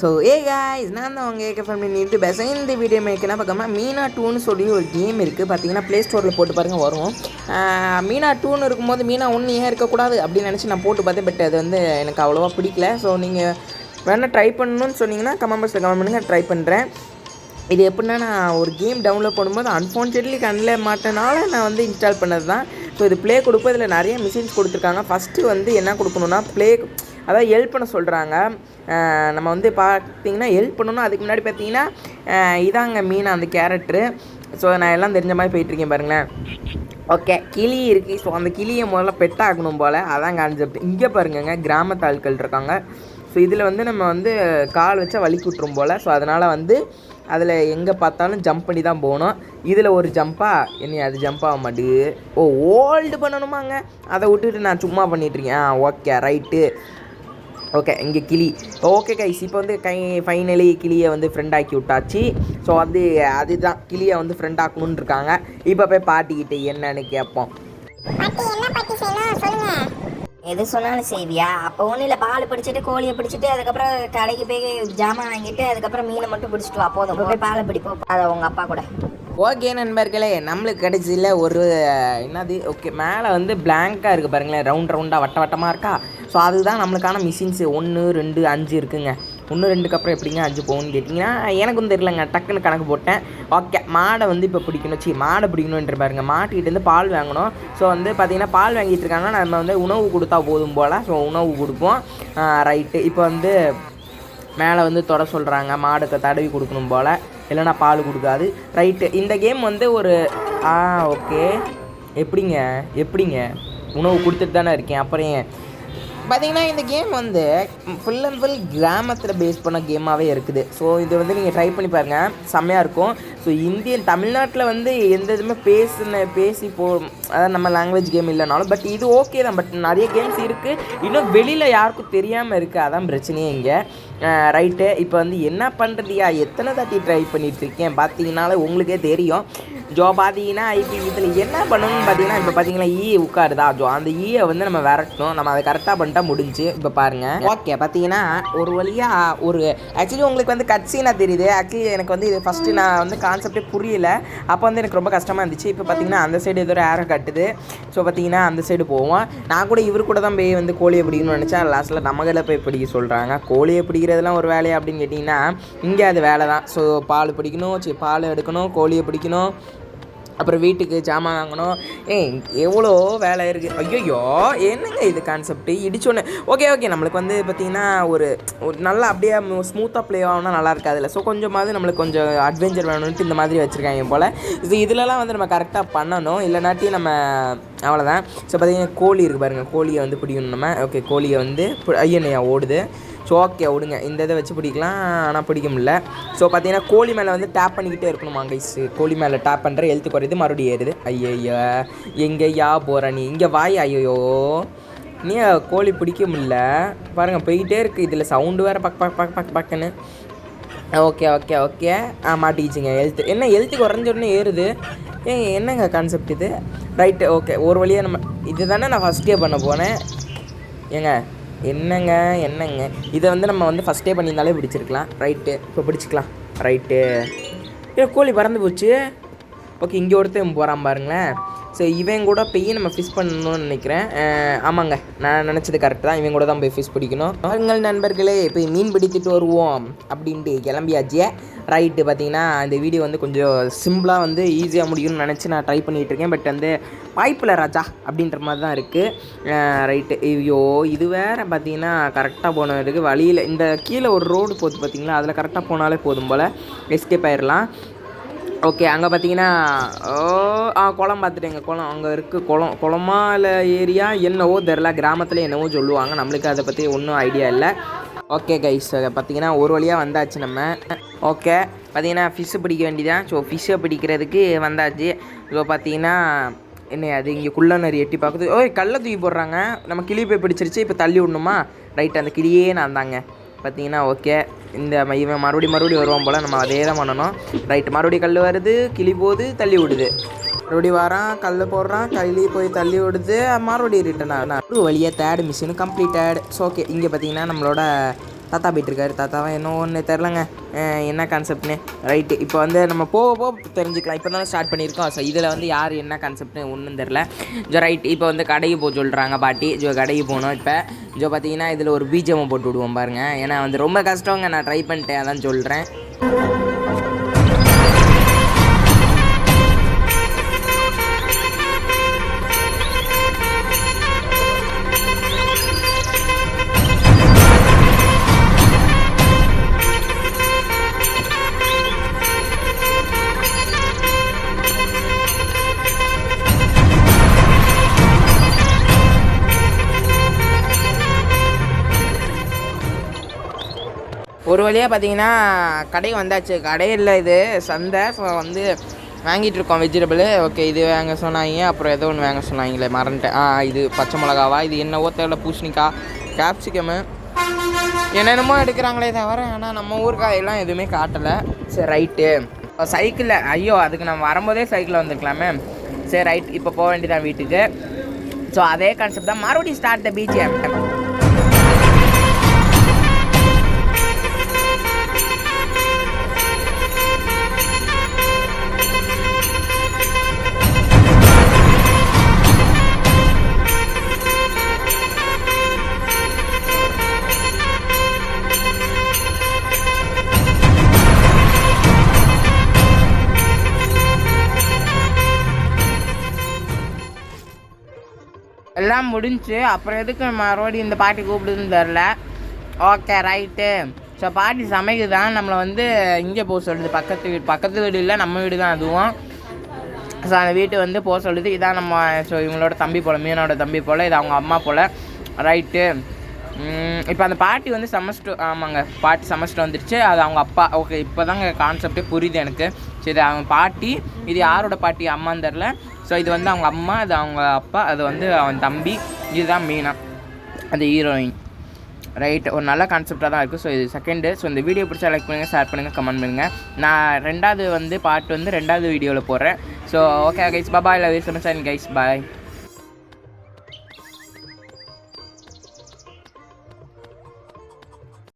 So ஏ guys நான் தான் உங்கள் ஏகே ஃபேமிலி நீட்டு பேசுகிறேன் இந்த வீடியோ மேக்கெல்லாம் பார்க்காம மீனா டூன்னு சொல்லி ஒரு கேம் இருக்குது பார்த்தீங்கன்னா ப்ளே ஸ்டோரில் போட்டு பாருங்கள் வரும். மீனா டூன்னு இருக்கும்போது மீனா ஒன்று ஏன் இருக்கக்கூடாது அப்படின்னு நினச்சி நான் போட்டு பார்த்தேன் பட் அது வந்து எனக்கு அவ்வளோவா பிடிக்கல. ஸோ நீங்கள் வேணால் ட்ரை பண்ணணும்னு சொன்னீங்கன்னா கமெண்ட் பாக்ஸில் கமெண்ட் பண்ணுங்கள் ட்ரை பண்ணுறேன் இது எப்படின்னா நான் ஒரு கேம் டவுன்லோட் பண்ணும்போது அன்ஃபார்ச்சுனேட்லி கண்ணில் மாட்டனால நான் வந்து இன்ஸ்டால் பண்ணது தான் ஸோ இது ப்ளே கொடுப்போம் இதில் நிறைய மிஷின்ஸ் கொடுத்துருக்காங்க. ஃபஸ்ட்டு வந்து என்ன கொடுக்கணுன்னா ப்ளே அதாவது ஹெல்ப் பண்ண சொல்கிறாங்க நம்ம வந்து பார்த்தீங்கன்னா ஹெல்ப் பண்ணணும். அதுக்கு முன்னாடி பார்த்தீங்கன்னா இதாங்க மீன் அந்த கேரக்டரு ஸோ நான் எல்லாம் தெரிஞ்ச மாதிரி போயிட்டுருக்கேன் பாருங்களேன். ஓகே கிளி இருக்குது ஸோ அந்த கிளியை முதல்ல பெட்டாகணும் போல். அதான் கான்செப்ட் இங்கே பாருங்கங்க கிராமத்து ஆட்கள் இருக்காங்க. ஸோ இதில் வந்து நம்ம வந்து கால் வச்சா வலிக்கு விட்டுரும் போல். ஸோ அதனால் வந்து அதில் எங்கே பார்த்தாலும் ஜம்ப் பண்ணி தான் போகணும். இதில் ஒரு ஜம்ப்பா என்ன அது ஜம்ப் ஆக மாட்டேங்குது. ஓ ஓல்டு பண்ணணுமாங்க? அதை விட்டுட்டு நான் சும்மா பண்ணிகிட்ருக்கேன் ஓகே ரைட்டு ஓகே இங்கே கிளி. ஓகே கைஸ் இப்போ வந்து கை ஃபைனலி கிளியை வந்து ஃப்ரெண்ட் ஆக்கி விட்டாச்சு. ஸோ வந்து அதுதான். கிளியை வந்து ஃப்ரெண்ட் ஆக்கணும்னு இருக்காங்க இப்போ போய் பாட்டிக்கிட்டு என்னன்னு கேட்போம். பாட்டி என்ன பாட்டி செய்யணும்? சொல்லுங்க. எது சொன்னாலும் செய்வியா? அப்போ ஒன்றும் இல்லை பால் பிடிச்சிட்டு கோழியை பிடிச்சிட்டு அதுக்கப்புறம் கடைக்கு போய் ஜாமான் வாங்கிட்டு அதுக்கப்புறம் மீனை மட்டும் பிடிச்சிட்டு வா போதும். போய் பாலை பிடிப்போம் அதை உங்க அப்பா கூட. ஓகே நண்பர்களே நம்மளுக்கு கிடைச்சதுல ஒரு என்னது? ஓகே மேலே வந்து பிளாங்காக இருக்குது பாருங்களேன். ரவுண்ட் ரவுண்டாக வட்ட வட்டமாக இருக்கா? ஸோ அதுதான் நம்மளுக்கான மிஷின்ஸு ஒன்று ரெண்டு அஞ்சு இருக்குங்க. ஒன்று ரெண்டுக்கு அப்புறம் எப்படிங்க அஞ்சு போகணும்னு கேட்டிங்கன்னா எனக்கும் தெரியலங்க. டக்குன்னு கணக்கு போட்டேன். ஓகே மாடை வந்து இப்போ பிடிக்கணும். சி மாடை பிடிக்கணுன்ற பாருங்க. மாட்டுக்கிட்டேருந்து பால் வாங்கணும். ஸோ வந்து பார்த்திங்கன்னா பால் வாங்கிட்டு இருக்காங்கன்னா நம்ம வந்து உணவு கொடுத்தா போதும் போல். ஸோ உணவு கொடுப்போம். ரைட்டு இப்போ வந்து மேலே வந்து தொட சொல்கிறாங்க மாடுக்கு தடவி கொடுக்கணும் போல். இல்லைன்னா பால் கொடுக்காது. ரைட்டு இந்த கேம் வந்து ஒரு ஆ ஓகே எப்படிங்க? எப்படிங்க? உணவு கொடுத்துட்டு தானே இருக்கேன். அப்புறம் பார்த்தீங்கன்னா இந்த கேம் வந்து ஃபுல் அண்ட் ஃபுல் கிராமத்தில் பேஸ் பண்ண கேமாகவே இருக்குது. ஸோ இது வந்து நீங்கள் ட்ரை பண்ணி பாருங்கள் செம்மையாக இருக்கும். ஸோ இந்தியன் தமிழ்நாட்டில் வந்து எந்த இதுவுமே பேசின பேசி போ அதாவது நம்ம லாங்குவேஜ் கேம் இல்லைனாலும் பட் இது ஓகே தான். பட் நிறைய கேம்ஸ் இருக்குது இன்னும் வெளியில் யாருக்கும் தெரியாமல் இருக்குது அதான் பிரச்சனையே இங்கே. ரைட்டு இப்போ வந்து என்ன பண்ணுறதியா எத்தனை தாட்டி ட்ரை பண்ணிட்டு இருக்கேன்? பார்த்தீங்கனாலே உங்களுக்கே தெரியும். ஜோ பார்த்தீங்கன்னா இப்போ இதில் என்ன பண்ணணும்னு பார்த்தீங்கன்னா இப்போ பார்த்தீங்கன்னா ஈ e உட்காருதா? ஜோ அந்த ஈயை வந்து நம்ம விரட்டணும். நம்ம அதை கரெக்டாக பண்ணிட்டா முடிஞ்சு. இப்போ பாருங்கள் ஓகே பார்த்தீங்கன்னா ஒரு வழியாக ஒரு ஆக்சுவலி உங்களுக்கு வந்து கட்சீனாக தெரியுது. ஆக்சுவலி எனக்கு வந்து இது ஃபஸ்ட்டு நான் வந்து கான்செப்டே புரியல. அப்போ வந்து எனக்கு ரொம்ப கஷ்டமாக இருந்துச்சு. இப்போ பார்த்தீங்கன்னா அந்த சைடு ஏதோ ஒரு ஏரோ கட்டுது. ஸோ பார்த்தீங்கன்னா அந்த சைடு போவோம். நான் கூட இவர் கூட தான் போய் வந்து கோழியை பிடிக்கணும்னு நினச்சா லாஸ்ட்டில் நம்ம கையில் போய் பிடிக்க சொல்கிறாங்க கோழியை பிடிக்கிறதுலாம் ஒரு வேலையா அப்படின்னு கேட்டிங்கன்னா இங்கே அது வேலை தான் ஸோ பால் பிடிக்கணும் சி பால் எடுக்கணும் கோழியை பிடிக்கணும். அப்புறம் வீட்டுக்கு ஜாமான் வாங்கணும். ஏய் எவ்வளோ வேலை இருக்குது ஐயோ என்னங்க இது கான்செப்ட் இடிச்சோன்னே ஓகே ஓகே நம்மளுக்கு வந்து பார்த்திங்கன்னா ஒரு ஒரு நல்லா அப்படியே ஸ்மூத்தாக ப்ளே ஆகணும்னா நல்லா இருக்காதுல்ல. ஸோ கொஞ்சமாவது நம்மளுக்கு கொஞ்சம் அட்வென்ச்சர் வேணும்னு இந்த மாதிரி வச்சுருக்காங்க போல். இது இதிலலாம் வந்து நம்ம கரெக்டாக பண்ணணும். இல்லைனாட்டி நம்ம அவ்வளோதான் ஸோ பார்த்திங்கன்னா கோழி இருக்குது பாருங்கள் கோழியை வந்து பிடிக்கணும் நம்ம. ஓகே கோழியை வந்து ஐயனையா ஓடுது. ஸோ ஓகே விடுங்க. இந்த இதை வச்சு பிடிக்கலாம். ஆனால் பிடிக்க முடியல. ஸோ பார்த்தீங்கன்னா கோழி மேலே வந்து டேப் பண்ணிக்கிட்டே இருக்கணுமா கைஸ் கோழி மேலே டேப் பண்ணுற எழுத்து குறையுது மறுபடியும் ஏறுது. ஐயய்யா. எங்கேயா போகிற நீ? இங்கே வாய் ஐயோ நீ கோழி பிடிக்க முடியல. பாருங்கள் போய்கிட்டே இருக்குது இதில் சவுண்டு வேறு பக் பக் பக் பக் பக்குன்னு. ஓகே ஓகே ஓகே ஆ மாட்டிக்கிச்சிங்க எழுத்து என்ன எழுத்து குறைஞ்ச உடனே ஏறுது? ஏ என்னங்க கான்செப்ட் இது? ரைட்டு ஓகே ஒரு வழியாக நம்ம இது தானே நான் ஃபஸ்ட்டே பண்ண போனேன். ஏங்க? என்னங்க என்னங்க? இதை வந்து நம்ம வந்து ஃபஸ்ட்டே பண்ணியிருந்தாலே பிடிச்சிருக்கலாம். ரைட்டு இப்போ பிடிச்சிக்கலாம். ரைட்டு ஏ கோழி பறந்து போச்சு. ஓகே இங்கே ஒருத்தன் போகிறான் பாருங்களேன். ஸோ இவன் கூட போய் நம்ம ஃபிஷ் பண்ணணும்னு நினைக்கிறேன். ஆமாங்க. நான் நினச்சது கரெக்ட் தான். இவன் கூட தான் போய் ஃபிஷ் பிடிக்கணும். பாருங்கள் நண்பர்களே போய் மீன் பிடித்துட்டு வருவோம் அப்படின்ட்டு கிளம்பியாச்சு. ரைட்டு பார்த்தீங்கன்னா இந்த வீடியோ வந்து கொஞ்சம் சிம்பிளாக வந்து ஈஸியாக முடியும்னு நினச்சி நான் ட்ரை பண்ணிகிட்டு இருக்கேன். பட் வந்து வாய்ப்பில் ராஜா அப்படின்ற மாதிரி தான் இருக்குது ரைட்டு ஐயோ இது வேறு பார்த்தீங்கன்னா கரெக்டாக போனதுக்கு வழியில் இந்த கீழே ஒரு ரோடு போகுது பார்த்தீங்களா அதில் கரெக்டாக போனாலே போதும் போல். எஸ்கேப் ஆயிடலாம் ஓகே அங்கே பார்த்தீங்கன்னா ஓ ஆ குளம் பார்த்துட்டேங்க குளம். அங்கே இருக்குது குளம். குளமா இல்லை ஏரியா? என்னவோ தெரில கிராமத்தில் என்னவோ சொல்லுவாங்க. நம்மளுக்கு அதை பற்றி ஒன்றும் ஐடியா இல்லை. ஓகே கைஸ் பார்த்தீங்கன்னா ஒரு வழியாக வந்தாச்சு நம்ம. ஓகே பார்த்தீங்கன்னா ஃபிஷ்ஷு பிடிக்க வேண்டியதான் ஸோ ஃபிஷ்ஷை பிடிக்கிறதுக்கு வந்தாச்சு. ஸோ பார்த்தீங்கன்னா என்ன அது? இங்கே குள்ளநரி எட்டி பார்க்குது ஓய் கல்லை தூக்கி போடுறாங்க. நம்ம கிளி போய் பிடிச்சிருச்சு. இப்போ தள்ளி விடணுமா? ரைட் அந்த கிளியே நான் தாங்க பார்த்தீங்கன்னா ஓகே இந்த இவன் மறுபடியும் மறுபடியும் வருவான் போல் நம்ம அதே தான் பண்ணணும். ரைட்டு மறுபடியும் கல் வருது கிளி போகுது தள்ளி விடுது. மறுபடியும் வரான் கல் போடுறான் கல்லி போய் தள்ளி விடுது மறுபடியும் ரிட்டன் ஆகும் ஒரு வழியாக third machine completed so okay இங்கே பார்த்தீங்கன்னா நம்மளோட தாத்தா போயிட்டு இருக்காரு தாத்தாவா என்ன ஒன்று தெரிலங்க என்ன கான்செப்ட்னு ரைட்டு இப்போ வந்து நம்ம போக போக தெரிஞ்சுக்கலாம். இப்போ தான் ஸ்டார்ட் பண்ணியிருக்கோம். ஸோ இதில் வந்து யார் என்ன கான்செப்ட்னு ஒன்றும் தெரில ஜோ ரைட் இப்போ வந்து கடைக்கு போக சொல்கிறாங்க பாட்டி. ஜோ கடைக்கு போகணும் இப்போ. ஜோ பார்த்தீங்கன்னா இதில் ஒரு பீஜம் போட்டு விடுவோம் பாருங்கள் ஏன்னா வந்து ரொம்ப கஷ்டங்க. நான் ட்ரை பண்ணிட்டேன். அதான் சொல்கிறேன் ஒரு வழியாக பார்த்தீங்கன்னா கடை வந்தாச்சு. கடையில் இது. சந்தை. ஸோ வந்து வாங்கிட்டு இருக்கோம் வெஜிடபிள் ஓகே இது வாங்க சொன்னாங்க. அப்புறம் ஏதோ ஒன்று வாங்க சொன்னாங்களே மறந்துட்டேன். ஆ இது பச்சை மிளகாவா? இது என்னவோ தெரியல பூசணிக்காய் கேப்சிகமு என்னென்னமோ எடுக்கிறாங்களே தவிர ஆனால் நம்ம ஊருக்காயெல்லாம் எதுவுமே காட்டலை. சரி ரைட்டு சைக்கிளில் ஐயோ அதுக்கு நம்ம வரும்போதே சைக்கிளில் வந்துருக்கலாமே. சரி ரைட் இப்போ போக வேண்டியதான் வீட்டுக்கு. ஸோ அதே கான்செப்ட் தான் மறுபடியும் ஸ்டார்ட் த பிஜிஎம் எல்லாம் முடிஞ்சு அப்புறம் எதுக்கு மறுபடியும் இந்த பாட்டி கூப்பிடுதுன்னு தெரில ஓகே ரைட்டு ஸோ பாட்டி சமைக்குதான் நம்மளை வந்து இங்கே போக சொல்லுது. பக்கத்து வீடு பக்கத்து வீடு இல்லை நம்ம வீடு தான் அதுவும். ஸோ அந்த வீட்டு வந்து போக சொல்லுது. இதான் நம்ம ஸோ இவங்களோட தம்பி போல் மீனோட தம்பி போல் இது அவங்க அம்மா போல். ரைட்டு இப்போ அந்த பாட்டி வந்து செமஸ்டர் ஆமாங்க பாட்டி செமஸ்டர் வந்துருச்சு. அது அவங்க அப்பா ஓகே இப்போ தாங்க கான்செப்டே புரியுது எனக்கு. சரி அவங்க பாட்டி இது யாரோட பாட்டி அம்மான்னு தெரில ஸோ இது வந்து அவங்க அம்மா அது அவங்க அப்பா அது வந்து அவன் தம்பி. இதுதான் மீனா அந்த ஹீரோயின் ரைட் ஒரு நல்ல கான்செப்டாக தான் இருக்குது ஸோ இது செகண்டு ஸோ இந்த வீடியோ பிடிச்சா லைக் பண்ணுங்கள் ஷேர் பண்ணுங்கள் கமெண்ட் பண்ணுங்கள் நான் ரெண்டாவது வந்து பாட்டு வந்து ரெண்டாவது வீடியோவில் போடுறேன் ஸோ ஓகே கைஸ் பாபா லவ் சமச்சான் கைஸ் பாய்